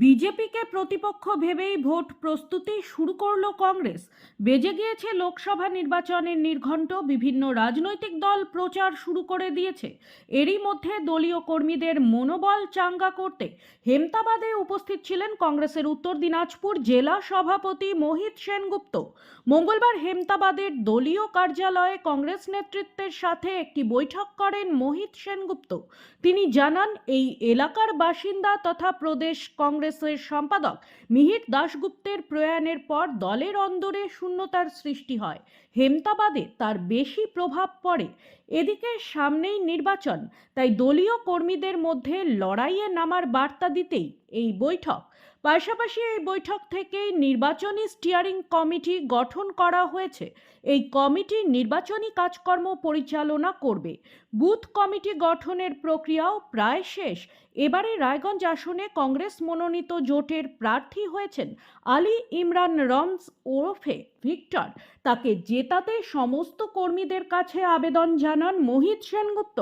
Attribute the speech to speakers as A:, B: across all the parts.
A: বিজেপিকে প্রতিপক্ষ ভেবেই ভোট প্রস্তুতি শুরু করল কংগ্রেস। বেজে গিয়েছে লোকসভা নির্বাচনের নির্ঘণ্ট, বিভিন্ন রাজনৈতিক দল প্রচার শুরু করে দিয়েছে। এরই মধ্যে দলীয় কর্মীদের মনোবল চাঙ্গা করতে হেমতাবাদে উপস্থিত ছিলেন কংগ্রেসের উত্তর দিনাজপুর জেলা সভাপতি মোহিত সেনগুপ্ত। মঙ্গলবার হেমতাবাদের দলীয় কার্যালয়ে কংগ্রেস নেতৃত্বের সাথে একটি বৈঠক করেন মোহিত সেনগুপ্ত। তিনি জানান, এই এলাকার বাসিন্দা তথা প্রদেশ কংগ্রেসের সম্পাদক মিহির দাশগুপ্তের প্রয়াণের পর দলের অন্দরে শূন্যতার সৃষ্টি হয়। হেমতাবাদে তার বেশি প্রভাব পড়ে। এদিকে সামনেই নির্বাচন, তাই দলীয় কর্মীদের মধ্যে লড়াইয়ে নামার বার্তা দিতেই এই বৈঠক পাশাপাশি এই বৈঠক থেকেই নির্বাচনী স্টিয়ারিং কমিটি গঠন করা হয়েছে। এই কমিটি নির্বাচনী কাজকর্ম পরিচালনা করবে। বুথ কমিটি গঠনের প্রক্রিয়াও প্রায় শেষ। এবারে রায়গঞ্জ আসনে কংগ্রেস মনোনীত জোটের প্রার্থী হয়েছেন আলী ইমরান রমস ওরফে ভিক্টর। তাকে জেতাতে সমস্ত কর্মীদের কাছে আবেদন জানান মোহিত সেনগুপ্ত।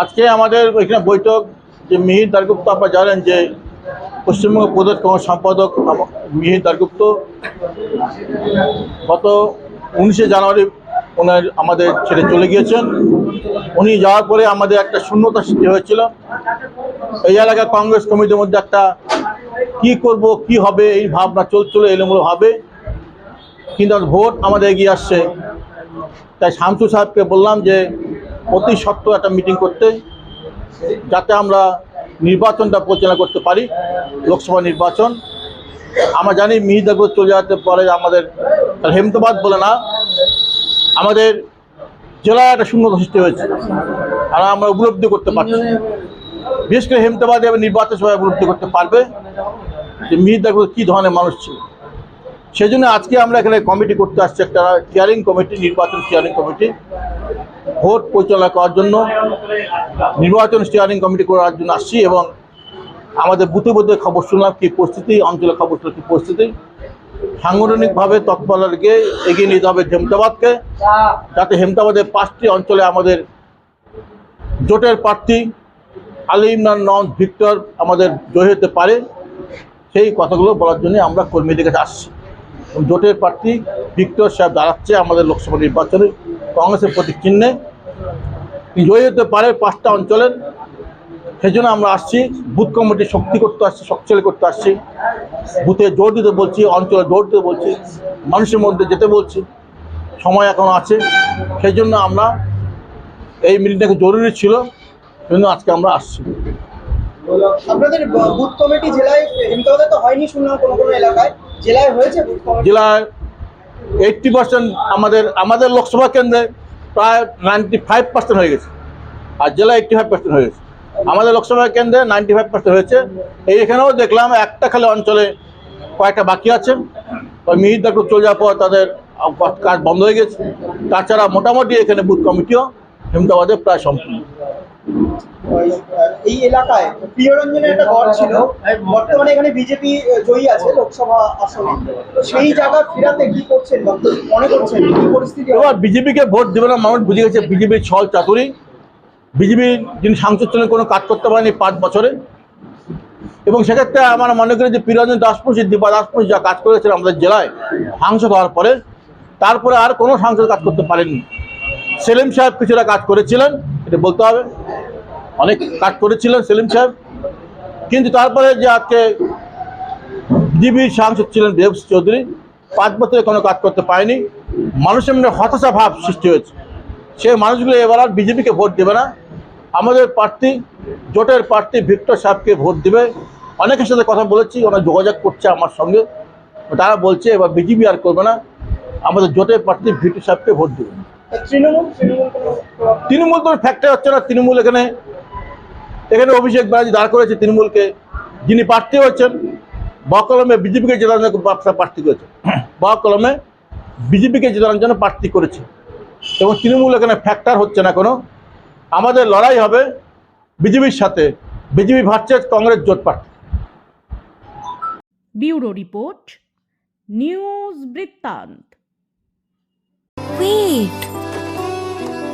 B: আজকে
C: আমাদের এখানে বৈঠক, যে মিহির দারগুপ্ত, আপনারা জানেন যে পশ্চিমবঙ্গ প্রদেশ কংগ্রেস সম্পাদক মিহির দারগুপ্ত, গত উনিশে জানুয়ারি ওনার আমাদের ছেড়ে চলে গিয়েছেন। উনি যাওয়ার পরে আমাদের একটা শূন্যতা সৃষ্টি হয়েছিল। এই এলাকার কংগ্রেস কমিটির মধ্যে একটা কি করব, কি হবে, এই ভাবনা চলছিল এলোমেলো ভাবে কিন্তু ভোট আমাদের এগিয়ে আসছে। তাই শামসু সাহেবকে বললাম যে, অতি সত্ত্বর একটা মিটিং করতে, যাতে আমরা নির্বাচনটা পরিচালনা করতে পারি, লোকসভা নির্বাচন। আমরা জানি মিহিদাগুলো চলে যেতে পরে আমাদের হেমতাবাদ বলে না, আমাদের জেলায় একটা শূন্যতা সৃষ্টি হয়েছে। আর আমরা উপলব্ধি করতে পারছি বিশেষ করে হেমতাবাদে নির্বাচন সভায় উপলব্ধি করতে পারবে যে মিহিদাগুলো কী ধরনের মানুষ ছিল। সেই জন্য আজকে আমরা এখানে কমিটি করতে আসছি, একটা টিয়ারিং কমিটি নির্বাচন টিয়ারিং কমিটি ভোট পরিচালনা করার জন্য, নির্বাচন স্টিয়ারিং কমিটি করার জন্য আসছি এবং আমাদের বুথে বুথে খবর শুনলাম কী পরিস্থিতি, অঞ্চলের খবর শুনলাম কী পরিস্থিতি। সাংগঠনিকভাবে তৎপরকে এগিয়ে নিতে হবে হেমতাবাদকে, যাতে হেমতাবাদের পাঁচটি অঞ্চলে আমাদের জোটের প্রার্থী আলী ইমরান নন ভিক্টর আমাদের জয় হতে পারে, সেই কথাগুলো বলার জন্য আমরা কর্মীদের কাছে আসছি। জোটের প্রার্থী ভিক্টর সাহেব দাঁড়াচ্ছে আমাদের লোকসভা নির্বাচনে, কংগ্রেসের প্রতীক চিহ্নে। জয়ী হতে পারে পাঁচটা অঞ্চলের সেই জন্য আমরা আসছি, বুথ কমিটি শক্তি করতে আসছি, শক্তিশালী করতে আসছি। বুথে জোর দিতে বলছি, অঞ্চলে জোর দিতে বলছি, মানুষের মধ্যে যেতে বলছি, সময় এখন আছে। সেই জন্য আমরা এই মিটিংটা খুব জরুরি ছিল। জন্য আজকে আমরা আসছি।
B: আপনাদের বুথ কমিটি জেলায় হিমতাবাদে তো হয়নি শুনলাম কোনো কোনো এলাকায়। জেলায় হয়েছে
C: জেলায় এইটটি পার্সেন্ট আমাদের আমাদের লোকসভা কেন্দ্রে প্রায় নাইনটি ফাইভ পার্সেন্ট হয়ে গেছে। আর জেলা এইটটি ফাইভ পার্সেন্ট হয়ে গেছে। আমাদের লোকসভা কেন্দ্রে নাইনটি ফাইভ পার্সেন্ট হয়েছে। এই এখানেও দেখলাম একটা খালি অঞ্চলে কয়েকটা বাকি আছে। ওই ডাক্তার চলে যাওয়ার পর তাদের কাজ বন্ধ হয়ে গেছে। তাছাড়া মোটামুটি এখানে বুথ কমিটিও হেমদাবাদে প্রায় সম্পূর্ণ।
B: এই এলাকায় প্রিয়রঞ্জনের একটা ছিল। বর্তমানে এখানে বিজেপি জয়ী আছে লোকসভা আসনে। সেই জায়গা ফেরাতে কি করছেন মনে করছেন? কি পরিস্থিতি
C: বিজেপিকে ভোট দেবে না মানুষ বুঝে গেছে বিজেপির ছল চাতুরি। বিজেপি যিনি সাংসদ ছিলেন, কোনো কাজ করতে পারেনি পাঁচ বছরে। এবং সেক্ষেত্রে আমার মনে করি যে প্রিয়রঞ্জন দাসমুন্সি দীপা দাসমুন্সি যা কাজ করেছেন আমাদের জেলায় সাংসদ হওয়ার পরে, তারপরে আর কোনো সাংসদ কাজ করতে পারেননি। সেলিম সাহেব কিছুটা কাজ করেছিলেন, এটা বলতে হবে। অনেক কাজ করেছিলেন সেলিম সাহেব কিন্তু তারপরে যে আজকে বিজেপির সাংসদ ছিলেন দেব চৌধুরী পাঁচ বছরে কোনো কাজ করতে পারেনি। মানুষের মধ্যে হতাশা ভাব সৃষ্টি হয়েছে। সেই মানুষগুলো এবার আর বিজেপিকে ভোট দেবে না। আমাদের প্রার্থী জোটের প্রার্থী ভিক্টর সাহেবকে ভোট দেবে। অনেকের সাথে কথা বলেছি ওনারা যোগাযোগ করছে আমার সঙ্গে। তারা বলছে এবার বিজেপি আর করবে না। আমাদের জোটের প্রার্থী ভিক্টর সাহেবকে ভোট দেবে।
B: তৃণমূল তৃণমূল
C: তো ফ্যাক্টর হচ্ছে না। তৃণমূল এখানে এখানে অভিষেক ব্যানার্জি দাঁড় করেছে তৃণমূলকে। যিনি প্রার্থী হচ্ছেন বকলমে বিজেপিকে জেতানোর জন্য প্রার্থী করেছে। বকলমে বিজেপিকে জেতানোর জন্য প্রার্থী করেছে। এবং তৃণমূল এখানে ফ্যাক্টর হচ্ছে না কোনো আমাদের লড়াই হবে বিজেপির সাথে। বিজেপি ভার্সেস কংগ্রেস জোট প্রার্থী।
A: ব্যুরো রিপোর্ট নিউজ বৃত্তান্ত।
D: Wait.